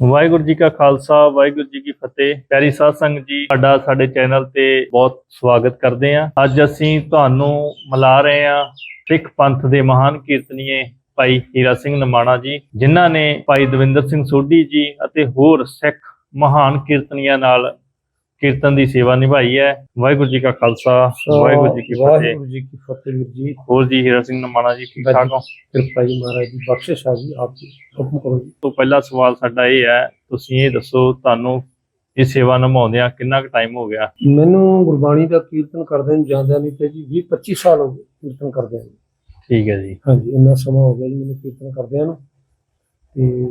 ਵਾਹਿਗੁਰੂ ਜੀ ਕਾ ਖਾਲਸਾ, ਵਾਹਿਗੁਰੂ ਜੀ ਕੀ ਫਤਿਹ। ਪਿਆਰੀ ਸਾਧ ਸੰਗਤ ਜੀ ਤੁਹਾਡਾ ਸਾਡੇ ਚੈਨਲ ਤੇ ਬਹੁਤ ਸਵਾਗਤ ਕਰਦੇ ਹਾਂ। ਅੱਜ ਅਸੀਂ ਤੁਹਾਨੂੰ ਮਿਲਾ ਰਹੇ ਹਾਂ ਸਿੱਖ ਪੰਥ ਦੇ ਮਹਾਨ ਕੀਰਤਨੀਏ ਭਾਈ ਹੀਰਾ ਸਿੰਘ ਨਮਾਣਾ ਜੀ, ਜਿਨ੍ਹਾਂ ਨੇ ਭਾਈ ਦਵਿੰਦਰ ਸਿੰਘ ਸੋਢੀ ਜੀ ਅਤੇ ਹੋਰ ਸਿੱਖ ਮਹਾਨ ਕੀਰਤਨੀਆਂ ਨਾਲ ਕੀਰਤਨ ਦੀ ਸੇਵਾ ਨਿਭਾਈ ਹੈ। ਵਾਹਿਗੁਰੂ ਜੀ ਕਾ ਖਾਲਸਾ ਵਾਹਿਗੁਰੂ ਜੀ ਕੀ ਫਤਿਹ। ਵਾਹਿਗੁਰੂ ਜੀ ਕੀ ਫਤਿਹ ਵੀਰ ਜੀ। ਹੋਰ ਜੀ ਹੀਰਾ ਸਿੰਘ ਨਮਾਣਾ ਜੀ ਠੀਕ ਠਾਕ ਹੋ? ਕਿਰਪਾ ਜੀ ਮਹਾਰਾਜ ਦੀ ਬਖਸ਼ਿਸ਼ ਆ ਜੀ ਆਪ ਜੀ ਹੁਕਮ ਕਰੋ ਜੀ। ਤੋਂ ਪਹਿਲਾ ਸਵਾਲ ਸਾਡਾ ਇਹ ਹੈ ਤੁਸੀਂ ਇਹ ਦੱਸੋ ਤੁਹਾਨੂੰ ਇਹ ਸੇਵਾ ਨਿਭਾਉਂਦਿਆਂ ਕਿੰਨਾ ਕੁ ਟਾਈਮ ਹੋ ਗਿਆ? ਮੈਨੂੰ ਗੁਰਬਾਣੀ ਦਾ ਕੀਰਤਨ ਕਰਦੇ ਨੂੰ ਜਾਂਦਿਆਂ ਨਹੀਂ ਤੇ ਜੀ 20 25 ਸਾਲ ਹੋ ਗਏ ਕੀਰਤਨ ਕਰਦਿਆਂ ਨੂੰ। ਠੀਕ ਹੈ ਜੀ। ਹਾਂਜੀ ਇੰਨਾ ਸਮਾਂ ਹੋ ਗਿਆ ਜੀ ਮੈਨੂੰ ਕੀਰਤਨ ਕਰਦਿਆਂ ਨੂੰ। ਤੇ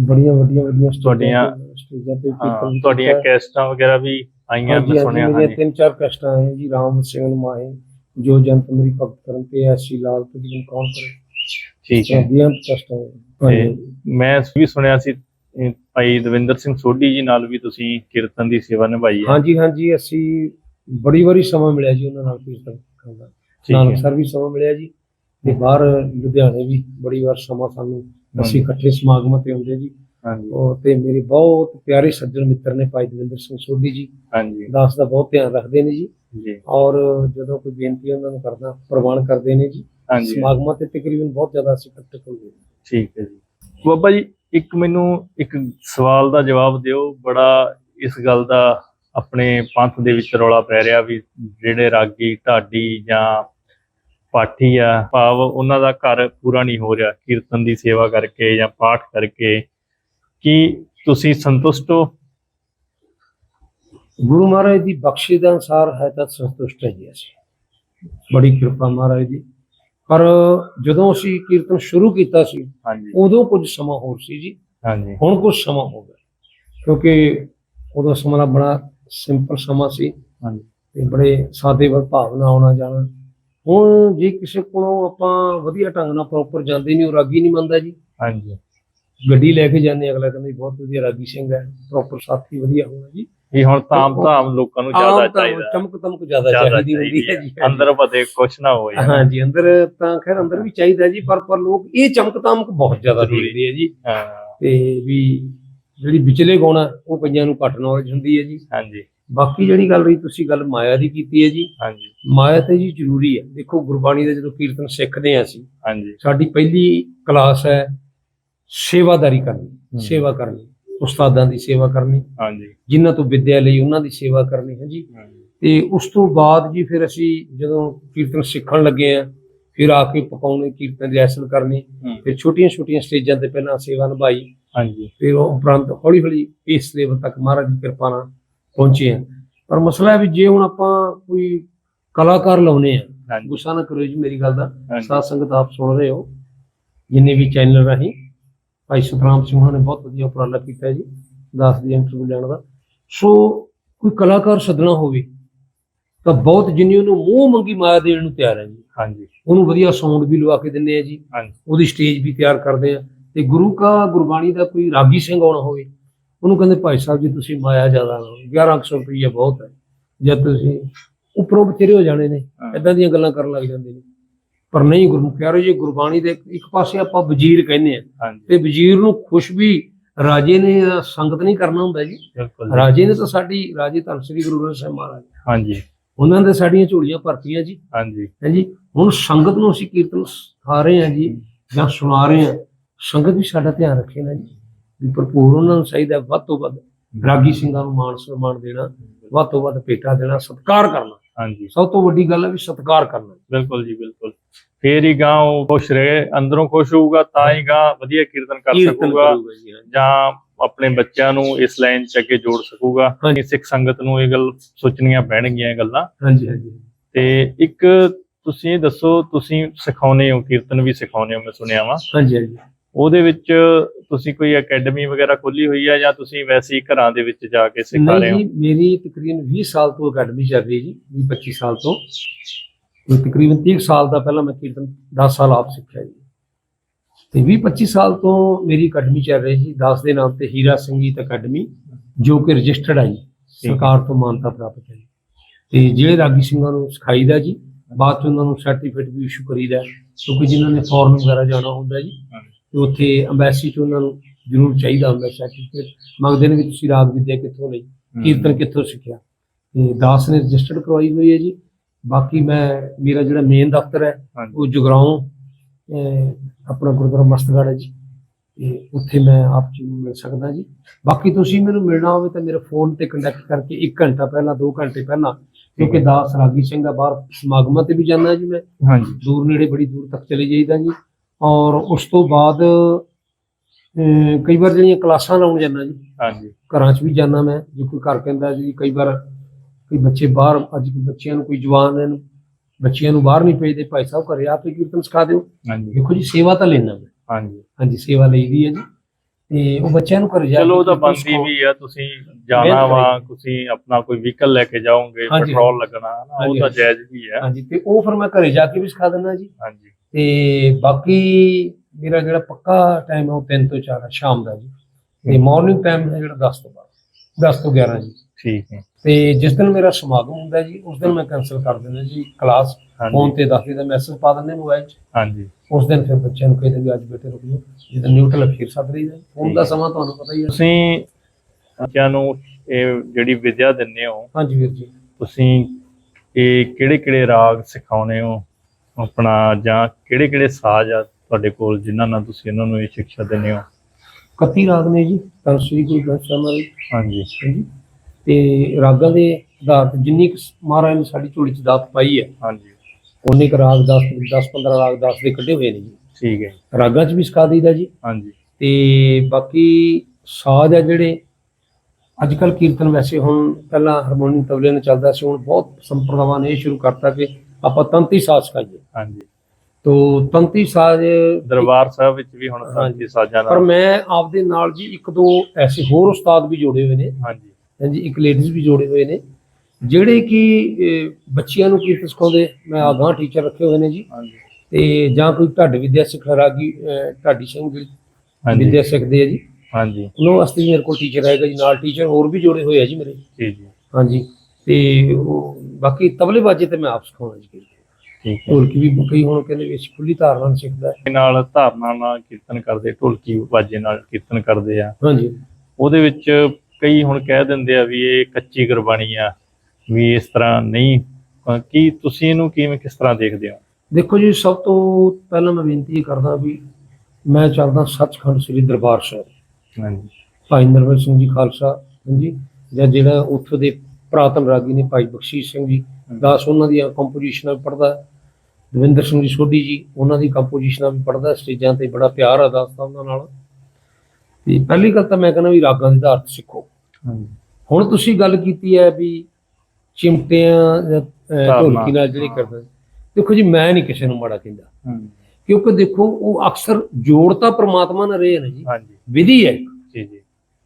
ਬੜੀਆਂ ਵੱਡੀਆਂ ਵੱਡੀਆਂ ਤੁਹਾਡੀਆਂ- ਸਟੇਜਾਂ ਤੇ ਹਾਂ ਕੀਰਤਨ ਵੀ ਤੁਹਾਡੀਆਂ ਕੀਤਾ। ਕੈਸਟਾਂ ਵਗੈਰਾ ਵੀ ਆਈਆਂ ਹਾਂਜੀ ਮੈਂ ਹਾਂਜੀ ਸੁਣਿਆ ਮੇਰੀਆਂ ਹਾਂਜੀ। ਤਿੰਨ ਚਾਰ ਕਸ਼ਟਾਂ ਆਏ ਜੀ ਰਾਮ ਸਿੰਘ ਮਾਹੇ ਜੋ ਜੰਤ ਮੇਰੀ ਭਗਤ ਕਰਨ ਤੇ ਐਸੀ ਲਾਲ ਤੁਝਨ ਕੌਣ ਕਰੇ? ਠੀਕ ਹੈ। ਬੇਅੰਤ ਕਸ਼ਟਾਂ ਆਏ। ਹਾਂਜੀ। ਮੈਂ ਵੀ ਸੁਣਿਆ ਸੀ ਇਹ ਭਾਈ ਦਵਿੰਦਰ ਸਿੰਘ ਸੋਢੀ ਜੀ ਨਾਲ ਵੀ ਤੁਸੀਂ ਕੀਰਤਨ ਦੀ ਸੇਵਾ ਨਿਭਾਈ ਹੈ। ਹਾਂਜੀ ਹਾਂਜੀ ਅਸੀਂ ਬੜੀ ਵਾਰੀ ਸਮਾਂ ਮਿਲਿਆ ਜੀ ਉਹਨਾਂ ਨਾਲ ਕੀਰਤਨ ਕਰਨ ਦਾ। ਠੀਕ ਨਾਨਕ ਹੈ। ਸਰ ਵੀ ਸਮਾਂ ਮਿਲਿਆ ਜੀ ਤੇ ਬਾਹਰ ਲੁਧਿਆਣੇ ਵੀ ਬੜੀ ਵਾਰ ਸਮਾਂ ਸਾਨੂੰ ਅਸੀਂ ਇਕੱਠੇ ਸਮਾਗਮਾਂ ਤੇ ਹੁੰਦੇ ਜੀ। ਹਾਂਜੀ। ਉਹ ਤੇ ਮੇਰੇ ਬਹੁਤ ਪਿਆਰੇ ਸੱਜਣ ਮਿੱਤਰ ਨੇ ਭਾਈ ਦਵਿੰਦਰ ਸਿੰਘ ਸੋਢੀ ਜੀ। ਹਾਂਜੀ। ਦਾਸ ਦਾ ਬਹੁਤ ਧਿਆਨ ਰੱਖਦੇ ਨੇ ਜੀ। ਜੀ। ਔਰ ਜਦੋਂ ਕੋਈ ਬੇਨਤੀ ਉਹਨਾਂ ਨੂੰ ਕਰਦਾ ਪ੍ਰਵਾਨ ਕਰਦੇ ਨੇ ਜੀ। ਹਾਂਜੀ। ਸਮਾਗਮਾਂ ਤੇ ਤਕਰੀਬਨ ਬਹੁਤ ਜ਼ਿਆਦਾ ਅਸੀਂ ਇਕੱਠੇ ਹੁੰਦੇ ਠੀਕ ਹੈ ਜੀ। ਬਾਬਾ ਜੀ ਇੱਕ ਮੈਨੂੰ ਇੱਕ ਸਵਾਲ ਦਾ ਜਵਾਬ ਦਿਓ। ਬੜਾ ਇਸ ਗੱਲ ਦਾ ਆਪਣੇ ਪੰਥ ਦੇ ਵਿੱਚ ਰੌਲਾ ਪੈ ਰਿਹਾ ਵੀ ਜਿਹੜੇ ਰਾਗੀ ਢਾਡੀ ਜਾਂ ਪਾਠੀ ਆ ਭਾਵ ਉਹਨਾਂ ਦਾ ਘਰ ਪੂਰਾ ਨਹੀਂ ਹੋ ਰਿਹਾ। ਕੀਰਤਨ ਦੀ ਸੇਵਾ ਕਰਕੇ ਜਾਂ ਪਾਠ ਕਰਕੇ ਕੀ ਤੁਸੀਂ ਸੰਤੁਸ਼ਟ ਹੋ? ਗੁਰੂ ਮਹਾਰਾਜ ਦੀ ਬਖਸ਼ੀ ਦੇ ਅਨਸਾਰ ਹੈ ਤਾਂ ਸੰਤੁਸ਼ਟ ਹੈ ਜੀ ਅਸੀਂ। ਬੜੀ ਕਿਰਪਾ ਮਹਾਰਾਜ ਦੀ। ਪਰ ਜਦੋਂ ਅਸੀਂ ਕੀਰਤਨ ਸ਼ੁਰੂ ਕੀਤਾ ਸੀ ਉਦੋਂ ਕੁਝ ਸਮਾਂ ਹੋਰ ਸੀ ਜੀ। ਹਾਂਜੀ। ਹੁਣ ਕੁਝ ਸਮਾਂ ਹੋ ਗਿਆ। ਕਿਉਂਕਿ ਉਦੋਂ ਸਮਾਂ ਦਾ ਬੜਾ ਸਿੰਪਲ ਸਮਾਂ ਸੀ। ਹਾਂਜੀ। ਤੇ ਬੜੇ ਸਾਦੇ ਵੱਲ ਭਾਵਨਾ ਆਉਣਾ ਜਾਣਾ। ਹੁਣ ਜੇ ਕਿਸੇ ਕੋਲੋਂ ਆਪਾਂ ਵਧੀਆ ਢੰਗ ਨਾਲ ਪ੍ਰੋਪਰ ਜਾਂਦੇ ਨਹੀਂ ਉਹ ਰਾਗੀ ਨਹੀਂ ਮੰਨਦਾ ਜੀ। ਹਾਂਜੀ। ਗੱਡੀ ਲੈ ਕੇ ਜਾਂਦੇ ਅਗਲਾ ਕਹਿੰਦਾ ਜੀ ਬਹੁਤ ਵਧੀਆ ਰਾਗੀ ਸਿੰਘ ਹੈ ਪ੍ਰੋਪਰ ਸਾਥੀ ਵਧੀਆ ਹੋਣਾ ਜੀ। ਵੀ ਹੁਣ ਤਾਮ ਧਾਮ ਲੋਕਾਂ ਨੂੰ ਜ਼ਿਆਦਾ ਆਮ ਤਾਂ ਚਾਹੀਦਾ। ਚਮਕ ਤਮਕ ਜ਼ਿਆਦਾ ਜ਼ਿਆਦਾ ਚਾਹੀਦੀ ਹੁੰਦੀ ਹੈ ਜੀ। ਹੈ। ਅੰਦਰ ਪਤੇ ਕੁਛ ਨਾ ਹੋਏ। ਹਾਂਜੀ ਅੰਦਰ ਤਾਂ ਖੈਰ ਅੰਦਰ ਵੀ ਚਾਹੀਦਾ ਜੀ ਪਰ ਪਰ ਲੋਕ ਇਹ ਚਮਕ ਤਮਕ ਬਹੁਤ ਜ਼ਿਆਦਾ ਜ਼ਰੂਰੀ। ਦੇਖਦੇ ਆ ਜੀ। ਹਾਂ। ਤੇ ਵੀ ਜਿਹੜੀ ਵਿਚਲੇ ਗੁਣ ਆ ਉਹ ਕਈਆਂ ਨੂੰ ਘੱਟ ਨੌਲੇਜ ਹੁੰਦੀ ਹੈ ਜੀ। ਹਾਂਜੀ। ਬਾਕੀ ਜਿਹੜੀ ਗੱਲ ਰਹੀ ਤੁਸੀਂ ਗੱਲ ਮਾਇਆ ਦੀ ਕੀਤੀ ਹੈ ਜੀ। ਹਾਂਜੀ। ਮਾਇਆ ਤੇ ਜੀ ਜ਼ਰੂਰੀ ਹੈ। ਦੇਖੋ ਗੁਰਬਾਣੀ ਦਾ ਜਦੋਂ ਕੀਰਤਨ ਸਿੱਖਦੇ ਆ ਅਸੀਂ ਹਾਂਜੀ। ਸਾਡੀ ਪਹਿਲੀ ਕਲਾਸ ਹੈ ਸੇਵਾਦਾਰੀ ਕਰਨੀ ਸੇਵਾ ਕਰਨੀ ਉਸਤਾਦਾਂ ਦੀ ਸੇਵਾ ਕਰਨੀ ਹਾਂਜੀ। ਜਿਨ੍ਹਾਂ ਤੋਂ ਵਿਦਿਆ ਲਈ ਉਹਨਾਂ ਦੀ ਸੇਵਾ ਕਰਨੀ ਹੈ ਜੀ ਤੇ ਉਸ ਤੋਂ ਬਾਅਦ ਜੀ ਫਿਰ ਅਸੀਂ ਜਦੋਂ ਕੀਰਤਨ ਸਿੱਖਣ ਲੱਗੇ ਆ ਫਿਰ ਆ ਕੇ ਪਕਾਉਣੇ ਕੀਰਤਨ ਰਿਹਰਸਲ ਕਰਨੀ ਫਿਰ ਛੋਟੀਆਂ ਛੋਟੀਆਂ ਸਟੇਜਾਂ ਤੇ ਪਹਿਲਾਂ ਸੇਵਾ ਨਿਭਾਈ। ਹਾਂਜੀ। ਫਿਰ ਉਹ ਉਪਰੰਤ ਹੌਲੀ ਹੌਲੀ ਇਸ ਲੈਵਲ ਤੱਕ ਮਹਾਰਾਜ ਦੀ ਕਿਰਪਾ ਨਾਲ ਪਹੁੰਚੇ ਆ ਪਰ ਮਸਲਾ ਹੈ ਵੀ ਜੇ ਹੁਣ ਆਪਾਂ ਕੋਈ ਕਲਾਕਾਰ ਲਾਉਨੇ ਆ ਗੁੱਸਾ ਨਾ ਕਰੋ ਜੀ ਮੇਰੀ ਗੱਲ ਦਾ। ਸਾਧ ਸੰਗਤ ਆਪ ਸੁਣ ਰਹੇ ਹੋ ਜਿੰਨੇ ਵੀ ਚੈਨਲ ਰਾਹੀਂ। ਭਾਈ ਸੁਖਰਾਮ ਸਿੰਘ ਉਹਨਾਂ ਨੇ ਬਹੁਤ ਵਧੀਆ ਉਪਰਾਲਾ ਕੀਤਾ ਜੀ ਦਾਸ ਦੀ ਇੰਟਰਵਿਊ ਲੈਣ ਦਾ। ਸੋ ਕੋਈ ਕਲਾਕਾਰ ਸੱਦਣਾ ਹੋਵੇ ਤਾਂ ਬਹੁਤ ਜਿੰਨੀ ਉਹਨੂੰ ਮੂੰਹ ਮੰਗੀ ਮਾਇਆ ਦੇਣ ਨੂੰ ਤਿਆਰ ਹੈ ਜੀ। ਹਾਂਜੀ। ਉਹਨੂੰ ਵਧੀਆ ਸਾਊਂਡ ਵੀ ਲਵਾ ਕੇ ਦਿੰਦੇ ਆ ਜੀ। ਹਾਂਜੀ। ਉਹਦੀ ਸਟੇਜ ਵੀ ਤਿਆਰ ਕਰਦੇ ਆ। ਤੇ ਗੁਰੂ ਕਾ ਗੁਰਬਾਣੀ ਦਾ ਕੋਈ ਰਾਗੀ ਸਿੰਘ ਆਉਣਾ ਹੋਵੇ ਉਹਨੂੰ ਕਹਿੰਦੇ ਭਾਈ ਸਾਹਿਬ ਜੀ ਤੁਸੀਂ ਮਾਇਆ ਜ਼ਿਆਦਾ ਨਾ 1100 ਰੁਪਈਆ ਬਹੁਤ ਹੈ। ਜਦ ਤੁਸੀਂ ਉੱਪਰੋਂ ਬਥੇਰੇ ਹੋ ਜਾਣੇ ਨੇ। ਇਦਾਂ ਦੀਆਂ ਗੱਲਾਂ ਕਰਨ ਲੱਗ ਜਾਂਦੇ ਨੇ। ਪਰ ਨਹੀਂ ਗੁਰਮੁਖ ਪਿਆਰੋ ਜੀ ਗੁਰਬਾਣੀ ਦੇ ਇੱਕ ਪਾਸੇ ਆਪਾਂ ਵਜ਼ੀਰ ਕਹਿੰਦੇ ਆ ਤੇ ਵਜ਼ੀਰ ਨੂੰ ਖੁਸ਼ ਵੀ ਰਾਜੇ ਨੇ ਸੰਗਤ ਨਹੀਂ ਕਰਨਾ ਹੁੰਦਾ ਜੀ। ਬਿਲਕੁਲ। ਰਾਜੇ ਨੇ ਤਾਂ ਸਾਡੀ ਰਾਜੇ ਧੰਨ ਸ੍ਰੀ ਗੁਰੂ ਗ੍ਰੰਥ ਸਾਹਿਬ ਮਹਾਰਾਜ। ਹਾਂਜੀ। ਉਹਨਾਂ ਦੇ ਸਾਡੀਆਂ ਝੋਲੀਆਂ ਭਰਤੀਆਂ ਜੀ। ਹਾਂਜੀ। ਹਾਂਜੀ ਹੁਣ ਸੰਗਤ ਨੂੰ ਅਸੀਂ ਕੀਰਤਨ ਸਿਖਾ ਰਹੇ ਹਾਂ ਜੀ ਜਾਂ ਸੁਣਾ ਰਹੇ ਹਾਂ। ਸੰਗਤ ਵੀ ਸਾਡਾ ਧਿਆਨ ਰੱਖੇ ਨਾ ਜੀ। ਵੀ ਭਰਪੂਰ ਉਹਨਾਂ ਨੂੰ ਚਾਹੀਦਾ ਵੱਧ ਤੋਂ ਵੱਧ ਰਾਗੀ ਸਿੰਘਾਂ ਨੂੰ ਮਾਣ ਸਨਮਾਨ ਦੇਣਾ ਵੱਧ ਤੋਂ ਵੱਧ ਭੇਟਾ ਦੇਣਾ ਸਤਿਕਾਰ ਕਰਨਾ। ਹਾਂਜੀ। ਸਭ ਤੋਂ ਵੱਡੀ ਗੱਲ ਹੈ ਵੀ ਸਤਿਕਾਰ ਕਰਨਾ। ਬਿਲਕੁਲ ਜੀ ਬਿਲਕੁਲ। ਫੇਰ ਹੀ ਗਾਂ ਉਹ ਖੁਸ਼ ਰਹੇ ਅੰਦਰੋਂ ਖੁਸ਼ ਹੋਊਗਾ ਤਾਂ ਹੀ ਗਾਂ ਵਧੀਆ ਕੀਰਤਨ ਕਰ ਸਕੂਗਾ ਜੀ ਆਪਣੇ ਬੱਚਿਆਂ ਨੂੰ ਇਸ ਲਾਈਨ 'ਚ ਅੱਗੇ ਜੋੜ ਸਕੂਗਾ। ਸਿੱਖ ਸੰਗਤ ਨੂੰ ਇਹ ਗੱਲ ਸੋਚਣੀਆਂ ਪੈਣਗੀਆਂ ਗੱਲਾਂ। ਹਾਂਜੀ ਹਾਂਜੀ। ਤੇ ਇੱਕ ਤੁਸੀਂ ਦੱਸੋ ਤੁਸੀਂ ਸਿਖਾਉਨੇ ਹੋ ਕੀਰਤਨ ਵੀ ਸਿਖਾਉਨੇ ਹੋ ਮੈਂ ਸੁਣਿਆ ਵਾ। ਹਾਂਜੀ ਹਾਂਜੀ। ਉਹਦੇ ਵਿੱਚ ਤੁਸੀਂ ਕੋਈ ਅਕੈਡਮੀ ਵਗੈਰਾ ਖੋਲੀ ਹੋਈ ਹੈ ਜਾਂ ਤੁਸੀਂ ਵੈਸੇ ਹੀ ਘਰਾਂ ਦੇ ਵਿੱਚ ਜਾ ਕੇ ਸਿਖਾ ਰਹੇ ਨਹੀਂ ਹੋ ਜੀ ਮੇਰੀ ਤਕਰੀਬਨ 20 ਸਾਲ ਤੋਂ ਅਕੈਡਮੀ ਚੱਲ ਰਹੀ ਜੀ 20 25 ਸਾਲ ਤੋਂ ਤੇ ਤਕਰੀਬਨ 30 ਸਾਲ ਦਾ ਪਹਿਲਾਂ ਮੈਂ ਕੀਰਤਨ 10 ਸਾਲ ਆਪ ਸਿੱਖਿਆ ਜੀ ਤੇ 20 25 ਸਾਲ ਤੋਂ ਮੇਰੀ ਅਕੈਡਮੀ ਚੱਲ ਰਹੀ ਜੀ ਦਾਸ ਦੇ ਨਾਮ ਤੇ ਹੀਰਾ ਸੰਗੀਤ ਅਕੈਡਮੀ ਜੋ ਕਿ ਰਜਿਸਟਰਡ ਹੈ ਜੀ ਸਰਕਾਰ ਤੋਂ ਮਾਨਤਾ ਪ੍ਰਾਪਤ ਹੈ। ਤੇ ਜਿਹੜੇ ਰਾਗੀ ਸਿੰਘਾਂ ਨੂੰ ਸਿਖਾਈਦਾ ਜੀ ਬਾਅਦ ਚ ਉਹਨਾਂ ਨੂੰ ਸਰਟੀਫਿਕੇਟ ਵੀ ਇਸ਼ੂ ਕਰੀਦਾ। ਕਿਉਂਕਿ ਜਿਨ੍ਹਾਂ ਨੇ ਫੋਰਨ ਵਗੈਰਾ ਜਾਣਾ ਹੁੰਦਾ ਜੀ ਤੇ ਉੱਥੇ ਅੰਬੈਸੀ ਚ ਉਹਨਾਂ ਨੂੰ ਜ਼ਰੂਰ ਚਾਹੀਦਾ ਹੁੰਦਾ ਸਰਟੀਫਿਕੇਟ ਮੰਗਦੇ ਨੇ ਵੀ ਤੁਸੀਂ ਰਾਗ ਵਿਦਿਆ ਕਿੱਥੋਂ ਲਈ ਕੀਰਤਨ ਕਿੱਥੋਂ ਸਿੱਖਿਆ। ਤੇ ਦਾਸ ਨੇ ਰਜਿਸਟਰਡ ਕਰਵਾਈ ਹੋਈ ਹੈ ਜੀ। ਬਾਕੀ ਮੈਂ ਮੇਰਾ ਜਿਹੜਾ ਮੇਨ ਦਫ਼ਤਰ ਹੈ ਉਹ ਜਗਰਾਉਂ ਆਪਣਾ ਗੁਰਦੁਆਰਾ ਮਸਤਗੜ੍ਹ ਹੈ ਜੀ। ਤੇ ਉੱਥੇ ਮੈਂ ਆਪ ਜੀ ਨੂੰ ਮਿਲ ਸਕਦਾ ਜੀ। ਬਾਕੀ ਤੁਸੀਂ ਮੈਨੂੰ ਮਿਲਣਾ ਹੋਵੇ ਤਾਂ ਮੇਰੇ ਫੋਨ ਤੇ ਕੰਟੈਕਟ ਕਰਕੇ 1 ਘੰਟਾ ਪਹਿਲਾਂ 2 ਘੰਟੇ ਪਹਿਲਾਂ ਕਿਉਂਕਿ ਦਾਸ ਰਾਗੀ ਸਿੰਘ ਦਾ ਬਾਹਰ ਸਮਾਗਮਾਂ ਤੇ ਵੀ ਜਾਂਦਾ ਜੀ ਮੈਂ। ਹਾਂਜੀ। ਦੂਰ ਨੇੜੇ ਬੜੀ ਦੂਰ ਤੱਕ ਚਲੇ ਜਾਈਦਾ ਜੀ। ਔਰ ਉਸ ਤੋਂ ਬਾਅਦ ਕਈ ਵਾਰ ਜਿਹੜੀਆਂ ਕਲਾਸਾਂ ਲਾਉਣ ਜਾਂਦਾ ਜੀ ਹਾਂਜੀ। ਘਰਾਂ 'ਚ ਵੀ ਜਾਂਦਾ ਮੈਂ ਜੇ ਕੋਈ ਘਰ ਕਹਿੰਦਾ ਜੀ ਕਈ ਵਾਰ ਕੋਈ ਬੱਚੇ ਬਾਹਰ ਅੱਜ ਕੋਈ ਬੱਚਿਆਂ ਨੂੰ ਕੋਈ ਜਵਾਨ ਨੂੰ ਬੱਚਿਆਂ ਨੂੰ ਬਾਹਰ ਨਹੀਂ ਭੇਜਦੇ ਭਾਈ ਸਾਹਿਬ ਘਰੇ ਆ ਕੇ ਕੀਰਤਨ ਸਿਖਾ ਦਿਓ। ਹਾਂਜੀ। ਦੇਖੋ ਜੀ ਸੇਵਾ ਤਾਂ ਲੈਣਾ ਮੈਂ। ਹਾਂਜੀ। ਹਾਂਜੀ ਸੇਵਾ ਲਈਦੀ ਹੈ ਜੀ। ਤੇ ਉਹ ਬੱਚਿਆਂ ਨੂੰ ਘਰੇ ਜਾ ਚਲੋ ਉਹ ਤਾਂ ਕੀਰਤਨ ਬੰਦੀ। ਵੀ ਆ ਤੁਸੀਂ ਜਾਣਾ ਵਾ ਤੁਸੀਂ ਆਪਣਾ ਕੋਈ ਵਹੀਕਲ ਲੈ ਕੇ ਜਾਓਗੇ। ਪੈਟਰੋਲ ਲੱਗਣਾ ਹਨਾ, ਉਹ ਤਾਂ। ਜਾਇਜ਼ ਵੀ ਹੈ ਹਾਂਜੀ ਤੇ ਉਹ ਫਿਰ ਮੈਂ ਘਰੇ ਜਾ ਕੇ ਵੀ ਸਿਖਾ ਦਿੰਦਾ ਜੀ। ਹਾਂਜੀ। ਤੇ ਬਾਕੀ ਮੇਰਾ ਜਿਹੜਾ ਪੱਕਾ ਟਾਈਮ ਹੈ ਉਹ 3 ਤੋਂ 4 ਹੈ ਸ਼ਾਮ ਦਾ ਜੀ। ਤੇ ਮਾਰਨਿੰਗ ਟਾਈਮ ਹੈ ਜਿਹੜਾ 10 ਤੋਂ 12 10 ਤੋਂ 11 ਜੀ। ਠੀਕ ਹੈ। ਤੇ ਜਿਸ ਦਿਨ ਮੇਰਾ ਸਮਾਗਮ ਹੁੰਦਾ ਜੀ ਉਸ ਦਿਨ ਮੈਂ ਕੈਨਸਲ ਕਰ ਦਿੰਦਾ ਜੀ ਕਲਾਸ ਫੋਨ ਤੇ ਦੱਸ ਦਾ ਮੈਸੇਜ ਪਾ ਦਿੰਦੇ ਮੋਬਾਈਲ 'ਚ। ਹਾਂਜੀ। ਉਸ ਦਿਨ ਫਿਰ ਬੱਚਿਆਂ ਨੂੰ ਕਹਿੰਦੇ ਵੀ ਅੱਜ ਬੇਟੇ ਰੁਕ ਜਾਓ ਜਦੋਂ ਨਿਊਟਰਲ ਫਿਰ ਸੱਦ ਲਈਦਾ ਫੋਨ ਦਾ ਸਮਾਂ ਤੁਹਾਨੂੰ ਪਤਾ ਹੀ ਹੈ। ਤੁਸੀਂ ਬੱਚਿਆਂ ਨੂੰ ਇਹ ਜਿਹੜੀ ਵਿਦਿਆ ਦਿੰਦੇ ਹੋ ਹਾਂਜੀ ਵੀਰ ਜੀ। ਤੁਸੀਂ ਇਹ ਕਿਹੜੇ ਕਿਹੜੇ ਰਾਗ ਸਿਖਾਉਨੇ ਹੋ? ਆਪਣਾ ਜਾਂ ਕਿਹੜੇ ਕਿਹੜੇ ਸਾਜ਼ ਆ ਤੁਹਾਡੇ ਕੋਲ ਜਿਨ੍ਹਾਂ ਨਾਲ ਤੁਸੀਂ ਇਹਨਾਂ ਨੂੰ ਇਹ ਸਿੱਖਿਆ ਦਿੰਦੇ ਹੋ? 31 ਰਾਗ ਨੇ ਜੀ ਤਾਂ ਸ੍ਰੀ ਗੁਰੂ ਗ੍ਰੰਥ ਸਾਹਿਬ ਮਹਾਰਾਜ ਹਾਂਜੀ। ਹਾਂਜੀ ਤੇ ਰਾਗਾਂ ਦੇ ਆਧਾਰ ਤੇ ਜਿੰਨੀ ਕੁ ਮਹਾਰਾਜ ਨੇ ਸਾਡੀ ਝੋਲੀ 'ਚ ਦਾਤ ਪਾਈ ਹੈ ਹਾਂਜੀ। ਉਨੇ ਕੁ ਰਾਗ 10 10 15 ਰਾਗ 10 ਦੇ ਕੱਢੇ ਹੋਏ ਨੇ ਜੀ। ਠੀਕ ਹੈ ਰਾਗਾਂ 'ਚ ਵੀ ਸਿਖਾ ਦਈਦਾ ਜੀ। ਹਾਂਜੀ। ਤੇ ਬਾਕੀ ਸਾਜ਼ ਆ ਜਿਹੜੇ ਅੱਜ ਕੱਲ ਕੀਰਤਨ ਵੈਸੇ ਹੁਣ ਪਹਿਲਾਂ ਹਾਰਮੋਨੀਅਮ ਤਬਲੇ ਨਾਲ ਚੱਲਦਾ ਸੀ ਹੁਣ ਬਹੁਤ ਸੰਪਰਦਾਵਾਂ ਨੇ ਇਹ ਸ਼ੁਰੂ ਕਰਤਾ ਕਿ ਆਪਾਂ ਤੰਤੀ ਸਾਜ਼ ਸਿਖਾਈਏ। ਹਾਂਜੀ। ਤੋ ਤੰਤੀ ਸਾਜ਼ ਦਰਬਾਰ ਸਾਹਿਬ ਵਿੱਚ ਵੀ ਹੁਣ। ਸਾਂਝੀ ਸਾਜ਼ਾਂ ਪਰ ਨਾਲ ਮੈਂ ਆਪਦੇ ਨਾਲ ਜੀ ਇੱਕ ਦੋ ਐਸੇ ਹੋਰ ਉਸਤਾਦ ਵੀ ਜੋੜੇ ਹੋਏ ਨੇ। ਹਾਂਜੀ। ਹਾਂਜੀ ਇੱਕ ਲੇਡੀਜ਼ ਵੀ ਜੋੜੇ ਹੋਏ ਨੇ। ਜਿਹੜੇ ਕਿ ਬੱਚਿਆਂ ਨੂੰ ਕੀਰਤਨ ਸਿਖਾਉਂਦੇ ਮੈਂ ਆਗਾਹ ਟੀਚਰ ਰੱਖੇ ਹੋਏ ਨੇ ਜੀ। ਹਾਂਜੀ। ਤੇ ਜਾਂ ਕੋਈ ਢੱਡ ਵਿਦਿਆ ਸਿੱਖਣ ਰਾਗੀ ਢਾਡੀ ਸਿੰਘ ਵਿਦਿਆ ਸਿੱਖਦੇ ਆ ਜੀ। ਹਾਂਜੀ। ਉਹਨਾਂ ਵਾਸਤੇ ਮੇਰੇ ਕੋਲ ਟੀਚਰ ਹੈਗਾ ਜੀ ਨਾਲ ਟੀਚਰ ਹੋਰ ਵੀ ਜੋੜੇ ਹੋਏ ਆ ਜੀ ਮੇਰੇ। ਜੀ ਜੀ। ਹਾਂਜੀ। ਤੇ ਬਾਕੀ ਤਬਲੇ ਬਾਜੇ ਤੇ ਮੈਂ ਆਪ ਸਿਖਾਉਣਾ ਜੀ। ਠੀਕ ਹੈ। ਢੋਲਕੀ ਵੀ ਕਈ ਹੁਣ ਕਹਿੰਦੇ ਵੀ ਅਸੀਂ ਖੁੱਲੀ ਧਾਰਨਾ ਨਾਲ ਸਿੱਖਦਾ ਹੈ। ਨਾਲ ਧਾਰਨਾ ਨਾਲ ਕੀਰਤਨ ਕਰਦੇ ਢੋਲਕੀ ਵਾਜੇ ਨਾਲ ਕੀਰਤਨ ਕਰਦੇ ਆ। ਹਾਂਜੀ। ਉਹਦੇ ਵਿੱਚ ਕਈ ਹੁਣ ਕਹਿ ਦਿੰਦੇ ਆ ਵੀ ਇਹ ਕੱਚੀ ਗੁਰਬਾਣੀ ਆ ਵੀ ਇਸ ਤਰ੍ਹਾਂ ਨਹੀਂ। ਅਹ ਕੀ ਤੁਸੀਂ ਇਹਨੂੰ ਕਿਵੇਂ ਕਿਸ ਤਰ੍ਹਾਂ ਦੇਖਦੇ ਹੋ? ਦੇਖੋ ਜੀ ਸਭ ਤੋਂ ਪਹਿਲਾਂ ਮੈਂ ਬੇਨਤੀ ਇਹ ਕਰਦਾ ਵੀ ਮੈਂ ਚੱਲਦਾ ਸੱਚਖੰਡ ਸ੍ਰੀ ਦਰਬਾਰ ਸਾਹਿਬ। ਹਾਂਜੀ। ਭਾਈ ਨਰਵਲ ਸਿੰਘ ਜੀ ਖਾਲਸਾ ਹਾਂਜੀ ਜਾਂ ਜਿਹੜਾ ਉੱਥੋਂ ਦੇ ਪ੍ਰਾਤਨ ਰਾਗੀ ਨੇ ਭਾਈ ਬਖਸ਼ੀਸ਼ ਸਿੰਘ ਜੀ ਦਾਸ ਉਹਨਾਂ ਦੀਆਂ ਕੰਪੋਜੀਸ਼ਨਾਂ ਵੀ ਪੜ੍ਹਦਾ। ਦਵਿੰਦਰ ਸਿੰਘ ਜੀ ਸੋਢੀ ਜੀ ਉਹਨਾਂ ਦੀ ਕੰਪੋਜੀਸ਼ਨਾਂ ਵੀ ਪੜ੍ਹਦਾ ਸਟੇਜਾਂ ਤੇ ਬੜਾ ਪਿਆਰ ਆ ਦਾਸ ਉਹਨਾਂ ਨਾਲ। ਤੇ ਪਹਿਲੀ ਗੱਲ ਤਾਂ ਮੈਂ ਕਹਿੰਦਾ ਵੀ ਰਾਗਾਂ ਦੇ ਆਧਾਰ ਤੇ ਸਿੱਖੋ। ਹਾਂਜੀ। ਹੁਣ ਤੁਸੀਂ ਗੱਲ ਕੀਤੀ ਹੈ ਵੀ ਚਿਮਟਿਆਂ। ਢੋਲਕੀ ਨਾਲ ਜਿਹੜੇ ਕਰਦੇ ਦੇਖੋ ਜੀ ਮੈਂ ਨਹੀਂ ਕਿਸੇ ਨੂੰ ਮਾੜਾ ਕਹਿੰਦਾ। ਕਿਉਂਕਿ ਦੇਖੋ ਉਹ ਅਕਸਰ ਜੋੜ ਤਾਂ ਪ੍ਰਮਾਤਮਾ ਨਾਲ ਰਹੇ ਨੇ ਜੀ। ਵਿਧੀ ਹੈ ਜੀ ਜੀ।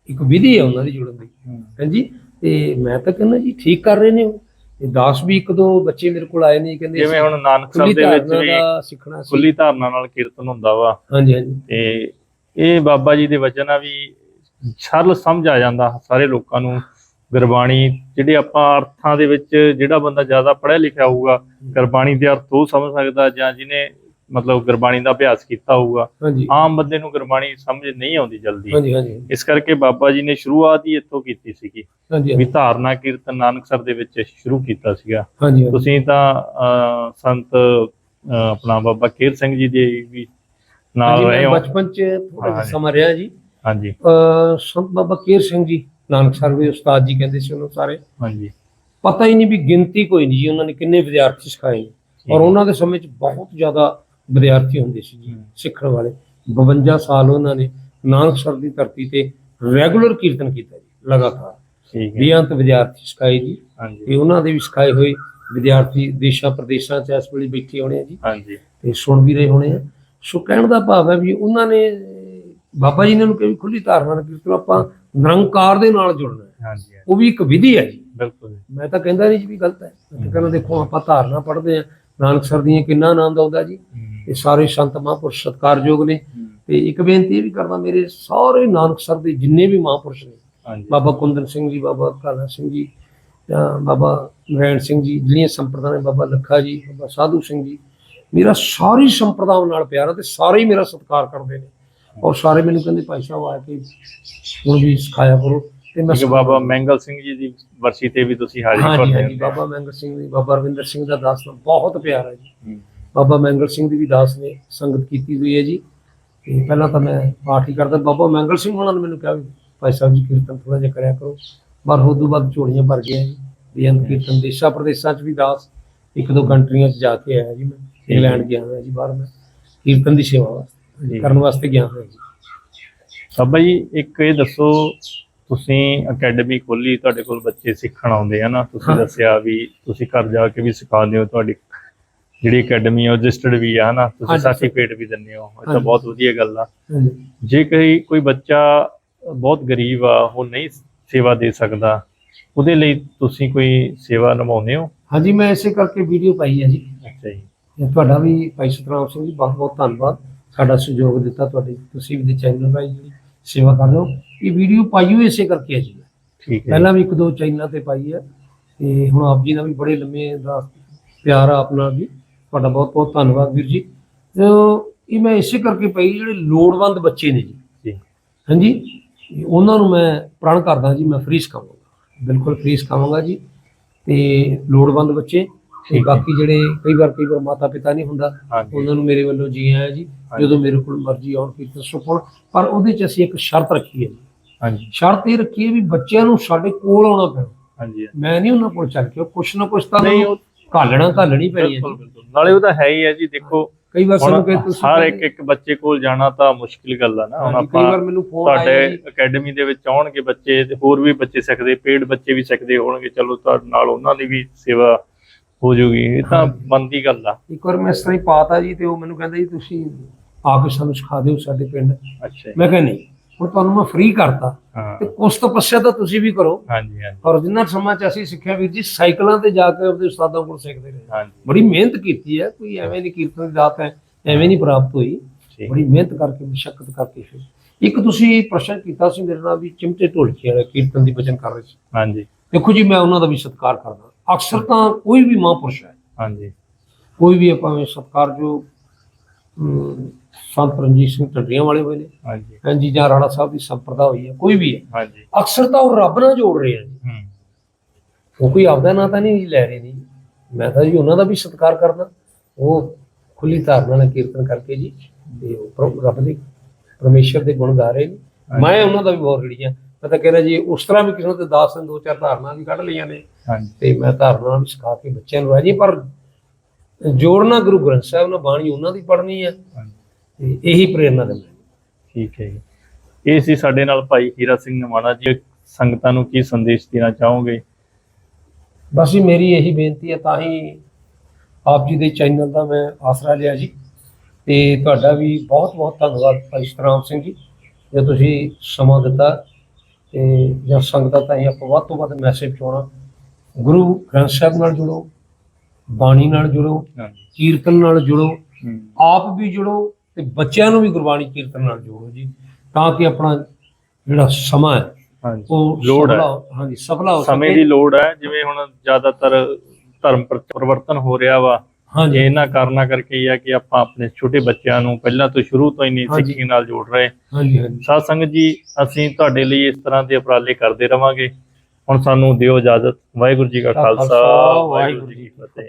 ਇੱਕ ਵਿਧੀ ਹੈ ਉਹਨਾਂ ਦੀ ਜੁੜਨ ਦੀ। ਹਾਂਜੀ? ਤੇ ਮੈਂ ਤਾਂ ਕਹਿੰਦਾ ਜੀ ਠੀਕ ਕਰ ਰਹੇ ਨੇ ਉਹ। ਤੇ ਦਾਸ ਵੀ ਇੱਕ ਦੋ ਬੱਚੇ ਮੇਰੇ ਕੋਲ ਆਏ ਨੇ ਕਹਿੰਦੇ ਜਿਵੇਂ ਹੁਣ ਨਾਨਕ ਸਾਹਿਬ ਦੇ ਵਿੱਚ ਵੀ ਦਾ ਸਿੱਖਣਾ ਸੀ। ਖੁੱਲੀ ਧਾਰਨਾ ਨਾਲ ਕੀਰਤਨ ਹੁੰਦਾ ਵਾ। ਹਾਂਜੀ ਹਾਂਜੀ। ਤੇ ਇਹ ਬਾਬਾ ਜੀ ਦੇ ਵਚਨ ਆ ਵੀ ਸਰਲ ਸਮਝ ਆ ਜਾਂਦਾ ਸਾਰੇ ਲੋਕਾਂ ਨੂੰ। ਗੁਰਬਾਣੀ ਜਿਹੜੇ ਆਪਾਂ ਅਰਥਾਂ ਦੇ ਵਿੱਚ ਜਿਹੜਾ ਬੰਦਾ ਜ਼ਿਆਦਾ ਪੜ੍ਹਿਆ ਲਿਖਿਆ ਹੋਊਗਾ ਗੁਰਬਾਣੀ ਦੇ ਅਰਥ ਉਹ ਸਮਝ ਸਕਦਾ ਜਾਂ ਜਿਹਨੇ ਮਤਲਬ ਗੁਰਬਾਣੀ ਦਾ ਅਭਿਆਸ ਕੀਤਾ ਹੋਊਗਾ ਹਾਂਜੀ। ਆਮ ਬੰਦੇ ਨੂੰ ਗੁਰਬਾਣੀ ਸਮਝ ਨਹੀਂ ਆਉਂਦੀ ਜਲਦੀ। ਹਾਂਜੀ ਹਾਂਜੀ। ਇਸ ਕਰਕੇ ਬਾਬਾ ਜੀ ਨੇ ਸ਼ੁਰੂਆਤ ਹੀ ਇੱਥੋਂ ਕੀਤੀ ਸੀਗੀ ਹਾਂਜੀ ਵੀ ਧਾਰਨਾ ਕੀਰਤਨ ਨਾਨਕਸਰ ਦੇ ਵਿੱਚ ਸ਼ੁਰੂ ਕੀਤਾ ਸੀਗਾ। ਹਾਂਜੀ ਤੁਸੀਂ ਤਾਂ ਸੰਤ ਆਪਣਾ ਬਾਬਾ ਕੇਰ ਸਿੰਘ ਜੀ ਦੇ ਵੀ ਨਾਲ ਰਹੇ ਹੋ। ਬਚਪਨ ਚ ਥੋੜਾ ਜਿਹਾ ਹਾਂਜੀ। ਸਮਾਂ ਰਿਹਾ ਜੀ। ਹਾਂਜੀ। ਸੰਤ ਬਾਬਾ ਕੇਰ ਸਿੰਘ ਜੀ ਨਾਨਕ ਸਰਵੇ ਉਸਤਾਦ ਜੀ ਕਹਿੰਦੇ ਸੀ ਉਹਨੂੰ ਸਾਰੇ। ਹਾਂਜੀ। ਪਤਾ ਹੀ ਨਹੀਂ ਵੀ ਗਿਣਤੀ ਕੋਈ ਨਹੀਂ ਜੀ ਉਹਨਾਂ ਨੇ ਕਿੰਨੇ ਵਿਦਿਆਰਥੀ ਸਿਖਾਏ ਔਰ ਉਹਨਾਂ ਦੇ ਸਮੇਂ 'ਚ ਬਹੁਤ ਜ਼ਿਆਦਾ ਵਿਦਿਆਰਥੀ ਹੁੰਦੇ ਸੀ ਜੀ। ਸਿੱਖਣ ਵਾਲੇ। 52 ਸਾਲ ਉਹਨਾਂ ਨੇ ਨਾਨਕਸਰ ਦੀ ਧਰਤੀ ਤੇ ਰੈਗੂਲਰ ਕੀਰਤਨ ਕੀਤਾ ਜੀ ਲਗਾਤਾਰ। ਠੀਕ ਹੈ। ਬੇਅੰਤ ਵਿਦਿਆਰਥੀ ਸਿਖਾਏ ਜੀ। ਹਾਂਜੀ। ਤੇ ਉਹਨਾਂ ਦੇ ਵੀ ਸਿਖਾਏ ਹੋਏ ਵਿਦਿਆਰਥੀ ਦੇਸ਼ਾਂ ਪ੍ਰਦੇਸ਼ਾਂ 'ਚ ਇਸ ਵੇਲੇ ਬੈਠੇ ਹੋਣੇ ਆ ਜੀ। ਹਾਂਜੀ। ਤੇ ਸੁਣ ਵੀ ਰਹੇ ਹੋਣੇ ਆ। ਸੋ ਕਹਿਣ ਦਾ ਭਾਵ ਹੈ ਵੀ ਉਹਨਾਂ ਨੇ ਬਾਬਾ ਜੀ ਨੇ ਉਹਨੂੰ ਕਿਹਾ ਖੁੱਲੀ ਧਾਰਨਾ ਨਾਲ ਕੀਰਤਨ ਆਪਾਂ ਨਿਰੰਕਾਰ ਦੇ ਨਾਲ ਜੁੜਨਾ ਹੈ। ਹਾਂਜੀ ਉਹ ਵੀ ਇੱਕ ਵਿਧੀ ਹੈ ਜੀ। ਬਿਲਕੁਲ। ਮੈਂ ਤਾਂ ਕਹਿੰਦਾ ਨਹੀਂ ਜੀ ਵੀ ਗਲਤ ਹੈ। ਮੈਂ ਤਾਂ ਕਹਿੰਦਾ ਦੇਖੋ ਆਪਾਂ ਧਾਰਨਾ ਪੜ੍ਹਦੇ ਆ ਨਾਨਕ ਸਰ ਦੀਆਂ ਕਿੰਨਾ ਆਨੰਦ ਆਉਂਦਾ ਜੀ। ਇਹ ਸਾਰੇ ਸੰਤ ਮਹਾਂਪੁਰਸ਼ ਸਤਿਕਾਰਯੋਗ ਨੇ। ਤੇ ਇੱਕ ਬੇਨਤੀ ਵੀ ਕਰਦਾ ਮੇਰੇ ਸਾਰੇ ਨਾਨਕ ਸਰ ਦੇ ਜਿੰਨੇ ਵੀ ਮਹਾਂਪੁਰਸ਼ ਨੇ ਬਾਬਾ ਕੁੰਦਨ ਸਿੰਘ ਜੀ ਬਾਬਾ ਕਾਲਾ ਸਿੰਘ ਜੀ ਜਾਂ ਬਾਬਾ ਨਰੈਣ ਸਿੰਘ ਜੀ ਜਿਹੜੀਆਂ ਸੰਪਰਦਾ ਨੇ ਬਾਬਾ ਲੱਖਾ ਜੀ ਬਾਬਾ ਸਾਧੂ ਸਿੰਘ ਜੀ ਮੇਰਾ ਸਾਰੀ ਸੰਪਰਦਾਵਾਂ ਨਾਲ ਪਿਆਰ ਹੈ ਤੇ ਸਾਰੇ ਹੀ ਮੇਰਾ ਸਤਿਕਾਰ ਕਰਦੇ ਨੇ। ਔਰ ਸਾਰੇ ਮੈਨੂੰ ਕਹਿੰਦੇ ਭਾਈ ਸਾਹਿਬ ਆ ਕੇ ਹੁਣ ਵੀ ਸਿਖਾਇਆ ਕਰੋ। ਤੇ ਮੈਂ ਬਾਬਾ ਮੈਂਗਲ ਸਿੰਘ ਜੀ ਦੀ ਵਰਸੀ ਤੇ ਵੀ ਤੁਸੀਂ ਹਾਜ਼ਰੀ ਹਾਂਜੀ ਭਰਦੇ ਹੋ। ਬਾਬਾ ਮੈਂਗਲ ਸਿੰਘ ਦੀ ਬਾਬਾ ਰਵਿੰਦਰ ਸਿੰਘ ਦਾ ਦਾਸ ਬਹੁਤ ਪਿਆਰ ਹੈ ਜੀ। ਬਾਬਾ ਮੈਂਗਲ ਸਿੰਘ ਦੀ ਵੀ ਦਾਸ ਨੇ ਸੰਗਤ ਕੀਤੀ ਹੋਈ ਹੈ ਜੀ। ਤੇ ਪਹਿਲਾਂ ਤਾਂ ਮੈਂ ਪਾਠ ਹੀ ਕਰਦਾ। ਬਾਬਾ ਮੈਂਗਲ ਸਿੰਘ ਉਹਨਾਂ ਨੇ ਮੈਨੂੰ ਕਿਹਾ ਵੀ ਭਾਈ ਸਾਹਿਬ ਜੀ ਕੀਰਤਨ ਥੋੜਾ ਜਿਹਾ ਕਰਿਆ ਕਰੋ। ਪਰ ਉਦੋਂ ਬਾਅਦ ਝੋਲੀਆਂ ਭਰ ਗਿਆ ਜੀ। ਬੇਅੰਤ ਕੀਰਤਨ ਦੇਸ਼ਾਂ ਪ੍ਰਦੇਸ਼ਾਂ 'ਚ ਵੀ ਦਾਸ। ਇੱਕ ਦੋ ਕੰਟਰੀਆਂ 'ਚ ਜਾ ਕੇ ਆਇਆ ਜੀ ਮੈਂ। ਇੰਗਲੈਂਡ ਗਿਆ ਹੋਇਆ ਜੀ ਬਾਹਰ ਮੈਂ। ਕੀਰਤਨ ਦੀ ਸੇਵਾ ਵਾਸਤੇ। ਕਰਨ ਵਾਸਤੇ ਗਿਆ ਹੋਇਆ ਜੀ। ਬਾਬਾ ਜੀ ਇੱਕ ਇਹ ਦੱਸੋ ਤੁਸੀਂ ਅਕੈਡਮੀ ਖੋਲੀ ਤੁਹਾਡੇ ਕੋਲ ਬੱਚੇ ਸਿੱਖਣ ਆਉਂਦੇ ਆ ਨਾ। ਤੁਸੀਂ ਹਾਂ। ਦੱਸਿਆ ਵੀ ਤੁਸੀਂ ਘਰ ਜਾ ਕੇ ਵੀ ਸਿਖਾਉਂਦੇ ਹੋ ਤੁਹਾਡੀ ਜਿਹੜੀ ਅਕੈਡਮੀ ਹੈ ਰਜਿਸਟਰਡ ਵੀ ਆ ਨਾ ਤੁਸੀਂ ਹਾਂਜੀ। ਸਰਟੀਫਿਕੇਟ ਵੀ ਦਿੰਦੇ ਹੋ। ਇਹ ਤਾਂ ਹਾਂਜੀ। ਬਹੁਤ ਵਧੀਆ ਗੱਲ ਆ। ਹਾਂਜੀ। ਜੇ ਕੋਈ ਕੋਈ ਬੱਚਾ ਬਹੁਤ ਗਰੀਬ ਆ ਉਹ ਨਹੀਂ ਸੇਵਾ ਦੇ ਸਕਦਾ ਉਹਦੇ ਲਈ ਤੁਸੀਂ ਕੋਈ ਸੇਵਾ ਨਿਭਾਉਂਦੇ ਹੋ? ਹਾਂਜੀ ਮੈਂ ਇਸੇ ਕਰਕੇ ਵੀਡੀਓ ਪਾਈ ਹੈ ਜੀ। ਅੱਛਾ ਜੀ। ਇਹ ਤੁਹਾਡਾ ਵੀ ਭਾਈ ਸਤਨਾਮ ਸਿੰਘ ਜੀ ਬਹੁਤ ਬਹੁਤ ਧੰਨਵਾਦ। ਸਾਡਾ ਸਹਿਯੋਗ ਦਿੱਤਾ ਤੁਹਾਡੇ ਤੁਸੀਂ ਵੀ ਦੇ ਚੈਨਲ ਰਾਹੀਂ ਜਿਹੜੀ ਸੇਵਾ ਕਰ ਰਹੇ ਹੋ। ਇਹ ਵੀਡੀਓ ਪਾਈ ਹੋਈ ਇਸੇ ਕਰਕੇ ਹੈ ਜੀ। ਠੀਕ ਹੈ। ਪਹਿਲਾਂ ਵੀ ਇੱਕ ਦੋ ਚੈਨਲਾਂ ਤੇ ਪਾਈ ਹੈ ਤੇ ਹੁਣ ਆਪ ਜੀ ਨਾਲ ਵੀ ਬੜੇ ਲੰਮੇ ਦਾ ਪਿਆਰ ਆ ਆਪਣਾ ਵੀ। ਤੁਹਾਡਾ ਬਹੁਤ ਬਹੁਤ ਧੰਨਵਾਦ ਵੀਰ ਜੀ। ਤੇ ਇਹ ਮੈਂ ਇਸੇ ਕਰਕੇ ਪਾਈ ਜਿਹੜੇ ਲੋੜਵੰਦ ਬੱਚੇ ਨੇ ਜੀ। ਹਾਂਜੀ? ਉਹਨਾਂ ਨੂੰ ਮੈਂ ਪ੍ਰਣ ਕਰਦਾ ਜੀ ਮੈਂ ਫ੍ਰੀ ਸਿਖਾਵਾਂਗਾ ਬਿਲਕੁਲ ਫ੍ਰੀ ਸਿਖਾਵਾਂਗਾ ਜੀ। ਤੇ ਲੋੜਵੰਦ ਬੱਚੇ ਤੇ। ਬਾਕੀ ਜਿਹੜੇ ਕਈ ਵਾਰ ਕਈ ਵਾਰ ਮਾਤਾ ਪਿਤਾ ਨਹੀਂ ਹੁੰਦਾ ਉਹਨਾਂ ਨੂੰ ਮੇਰੇ ਵੱਲੋਂ ਜੀ ਆਇਆ ਜੀ। ਜਦੋਂ ਮੇਰੇ ਕੋਲ ਮਰਜ਼ੀ ਆਉਣ ਕੀਰਤਨ ਸੁਪਣ ਪਰ ਉਹਦੇ ਚ ਅਸੀਂ ਇੱਕ ਸ਼ਰਤ ਰੱਖੀ ਹੈ ਜੀ। ਹਾਂਜੀ। ਸ਼ਰਤ ਇਹ ਰੱਖੀ ਹੈ ਵੀ ਬੱਚਿਆਂ ਨੂੰ ਸਾਡੇ ਕੋਲ ਆਉਣਾ ਪੈਣਾ। ਹਾਂਜੀ। ਮੈਂ ਨਹੀਂ ਉਹਨਾਂ ਕੋਲ ਚੱਲ ਕੇ ਕੁਛ ਨਾ ਕੁਛ ਤਾਂ ਘਾਲਣਾ ਘਾਲਣੀ ਪੈਣੀ ਹੈ ਜੀ। ਨਾਲੇ ਉਹ ਤਾਂ ਹੈ ਹੀ ਹੈ ਜੀ ਦੇਖੋ ਕਈ ਵਾਰ ਸਾਨੂੰ ਕਿ ਤੁਸੀਂ ਹਰ ਇੱਕ ਇੱਕ ਬੱਚੇ ਕੋਲ ਜਾਣਾ ਤਾਂ ਮੁਸ਼ਕਿਲ ਗੱਲ ਆ ਨਾ ਹੁਣ ਹਾਂਜੀ, ਕਈ ਵਾਰ ਆਪਾਂ ਮੈਨੂੰ ਫੋਨ ਆਇਆ ਤੁਹਾਡੇ ਅਕੈਡਮੀ ਦੇ ਵਿੱਚ ਆਉਣਗੇ ਬੱਚੇ ਤੇ ਹੋਰ ਵੀ ਬੱਚੇ ਸਿੱਖਦੇ ਪੇਡ ਬੱਚੇ ਵੀ ਸਿੱਖਦੇ ਹੋਣਗੇ ਚਲੋ ਤੁਹਾਡੇ ਨਾਲ ਉਹਨਾਂ ਦੀ ਵੀ ਸੇਵਾ ਹੋ ਜੂਗੀ ਇਹ ਤਾਂ। ਬਣਦੀ ਗੱਲ ਆ ਇੱਕ ਵਾਰ ਮੈਂ ਇਸ ਤਰ੍ਹਾਂ ਹੀ ਪਾਤਾ ਜੀ ਤੇ ਉਹ ਮੈਨੂੰ ਕਹਿੰਦਾ ਜੀ ਤੁਸੀਂ ਆ ਕੇ ਸਾਨੂੰ ਸਿਖਾ ਦਿਓ ਸਾਡੇ ਪਿੰਡ ਅੱਛਾ। ਮੈਂ ਕਿਹਾ ਨਹੀਂ ਹੁਣ ਤੁਹਾਨੂੰ ਮੈਂ ਫ੍ਰੀ ਕਰਤਾ। ਤੇ ਕੁਛ ਤਪੱਸਿਆ ਤਾਂ ਤੁਸੀਂ ਵੀ ਕਰੋ। ਹਾਂਜੀ ਹਾਂਜੀ। ਔਰ ਜਿੰਨਾ ਸਮਾਂ ਚ ਅਸੀਂ ਸਿੱਖਿਆ ਵੀਰ ਜੀ ਸਾਈਕਲਾਂ ਤੇ ਜਾ ਕੇ ਆਪਣੇ ਉਸਤਾਦਾਂ ਕੋਲ ਸਿੱਖਦੇ ਰਹੇ। ਹਾਂਜੀ। ਬੜੀ ਮਿਹਨਤ ਕੀਤੀ ਹੈ ਕੋਈ ਐਵੇਂ ਨਹੀਂ ਕੀਰਤਨ ਦੀ ਦਾਤ ਹੈ ਐਵੇਂ ਨਹੀਂ ਪ੍ਰਾਪਤ ਹੋਈ। ਬੜੀ ਮਿਹਨਤ ਕਰਕੇ ਮੁਸ਼ਕਲ ਕਰਕੇ ਫਿਰ। ਇੱਕ ਤੁਸੀਂ ਪ੍ਰਸ਼ਨ ਕੀਤਾ ਸੀ ਮੇਰੇ ਨਾਲ ਵੀ ਚਿਮਟੇ ਢੋਲਕੀ ਵਾਲੇ ਕੀਰਤਨ ਦੀ ਬਚਨ ਕਰ ਰਹੇ ਸੀ। ਹਾਂਜੀ। ਦੇਖੋ ਜੀ ਮੈਂ ਉਹਨਾਂ ਦਾ ਵੀ ਸਤਿਕਾਰ ਕਰਦਾ। ਅਕਸਰ ਤਾਂ ਕੋਈ ਵੀ ਮਹਾਂਪੁਰਸ਼ ਹੈ। ਹਾਂਜੀ। ਕੋਈ ਵੀ ਆਪਾਂ ਸਤਿਕਾਰ ਜੋ ਸੰਤ ਰਣਜੀਤ ਸਿੰਘ ਢੱਡੀਆਂ ਵਾਲੇ ਹੋਏ ਨੇ। ਹਾਂਜੀ। ਹਾਂਜੀ ਜਾਂ ਰਾਣਾ ਸਾਹਿਬ ਦੀ ਸੰਪਰਦਾ ਹੋਈ ਹੈ ਕੋਈ ਵੀ ਹੈ। ਹਾਂਜੀ। ਅਕਸਰ ਤਾਂ ਉਹ ਰੱਬ ਨਾਲ ਜੋੜ ਰਹੇ ਆ ਜੀ ਹੂੰ। ਉਹ ਕੋਈ ਆਪਦਾ ਨਾਂ ਤਾਂ ਨਹੀਂ ਲੈ ਰਹੇ ਨਹੀਂ ਮੈਂ ਤਾਂ ਜੀ ਉਹਨਾਂ ਦਾ ਵੀ ਸਤਿਕਾਰ ਕਰਦਾ। ਉਹ ਖੁੱਲੀ ਧਾਰਨਾ ਨਾਲ ਕੀਰਤਨ ਕਰਕੇ ਜੀ ਤੇ ਉਹ ਰੱਬ ਦੇ ਪਰਮੇਸ਼ਰ ਦੇ ਗੁਣ ਗਾ ਰਹੇ ਨੇ। ਮੈਂ ਉਹਨਾਂ ਦਾ ਵੀ ਬਹੁਤ ਰੜੀਆਂ ਮੈਂ ਤਾਂ ਕਹਿੰਦਾ ਜੀ ਉਸ ਤਰ੍ਹਾਂ ਵੀ ਕਿਸੇ ਨੂੰ ਤੇ ਦਾਸ ਨੇ ਦੋ ਚਾਰ ਧਾਰਨਾ ਵੀ ਕੱਢ ਲਈਆਂ ਨੇ। ਹਾਂਜੀ। ਤੇ ਮੈਂ ਧਾਰਨਾ ਵੀ ਸਿਖਾ ਕੇ ਬੱਚਿਆਂ ਨੂੰ ਰਾਜੀ ਪਰ ਜੋੜਨਾ ਗੁਰੂ ਗ੍ਰੰਥ ਸਾਹਿਬ ਨਾਲ ਬਾਣੀ ਉਹਨਾਂ ਦੀ ਪੜ੍ਹਨੀ ਹੈ ਤੇ ਇਹੀ ਪ੍ਰੇਰਨਾ ਦਿੰਦਾ ਠੀਕ ਹੈ ਜੀ। ਇਹ ਸੀ ਸਾਡੇ ਨਾਲ ਭਾਈ ਹੀਰਾ ਸਿੰਘ ਨਵਾਣਾ ਜੀ। ਸੰਗਤਾਂ ਨੂੰ ਕੀ ਸੰਦੇਸ਼ ਦੇਣਾ ਚਾਹੋਗੇ? ਬਸ ਮੇਰੀ ਇਹੀ ਬੇਨਤੀ ਹੈ ਤਾਂ ਹੀ ਆਪ ਜੀ ਦੇ ਚੈਨਲ ਦਾ ਮੈਂ ਆਸਰਾ ਲਿਆ ਜੀ। ਤੇ ਤੁਹਾਡਾ ਵੀ ਬਹੁਤ ਬਹੁਤ ਧੰਨਵਾਦ ਭਾਈ ਸਤਰਾਮ ਸਿੰਘ ਜੀ ਜੇ ਤੁਸੀਂ ਸਮਾਂ ਦਿੱਤਾ। ਤੇ ਜਾਂ ਸੰਗਤਾਂ ਤਾਈਂ ਆਪਾਂ ਵੱਧ ਤੋਂ ਵੱਧ ਮੈਸੇਜ ਪਹੁੰਚਾਉਣਾ ਗੁਰੂ ਗ੍ਰੰਥ ਸਾਹਿਬ ਨਾਲ ਜੁੜੋ। ਬਾਣੀ ਨਾਲ ਜੁੜੋ ਕੀਰਤਨ ਨਾਲ ਜੁੜੋ ਆਪ ਵੀ ਜੁੜੋ ਤੇ ਬੱਚਿਆਂ ਨੂੰ ਵੀ ਗੁਰਬਾਣੀ ਕੀਰਤਨ ਨਾਲ ਜੋੜੋ ਜੀ। ਤਾਂ ਕਿ ਆਪਣਾ ਜਿਹੜਾ ਸਮਾਂ ਹੈ ਉਹ ਲੋੜ ਹੈ। ਹਾਂਜੀ ਸਫਲਾ ਹੋ ਸਮੇਂ ਸਕੇ। ਦੀ ਲੋੜ ਹੈ ਜਿਵੇਂ ਹੁਣ ਜ਼ਿਆਦਾਤਰ ਧਰਮ ਪਰ- ਪਰਿਵਰਤਨ ਹੋ ਰਿਹਾ ਵਾ। ਹਾਂਜੀ। ਇਹਨਾਂ ਕਾਰਨਾਂ ਕਰਕੇ ਹੀ ਆ ਕਿ ਆਪਾਂ ਆਪਣੇ ਛੋਟੇ ਬੱਚਿਆਂ ਨੂੰ ਪਹਿਲਾਂ ਤੋਂ ਸ਼ੁਰੂ ਤੋਂ ਹੀ ਨਹੀਂ। ਸਿੱਖੀ ਨਾਲ ਜੋੜ ਰਹੇ। ਹਾਂਜੀ ਹਾਂਜੀ। ਸਾਧ ਸੰਗਤ ਜੀ ਅਸੀਂ ਤੁਹਾਡੇ ਲਈ ਇਸ ਤਰ੍ਹਾਂ ਦੇ ਉਪਰਾਲੇ ਕਰਦੇ ਰਵਾਂਗੇ। ਹੁਣ ਸਾਨੂੰ ਦਿਓ ਇਜਾਜ਼ਤ। ਵਾਹਿਗੁਰੂ ਜੀ ਕਾ ਖਾਲਸਾ ਵਾਹਿਗੁਰੂ ਜੀ ਕੀ ਫਤਿਹ।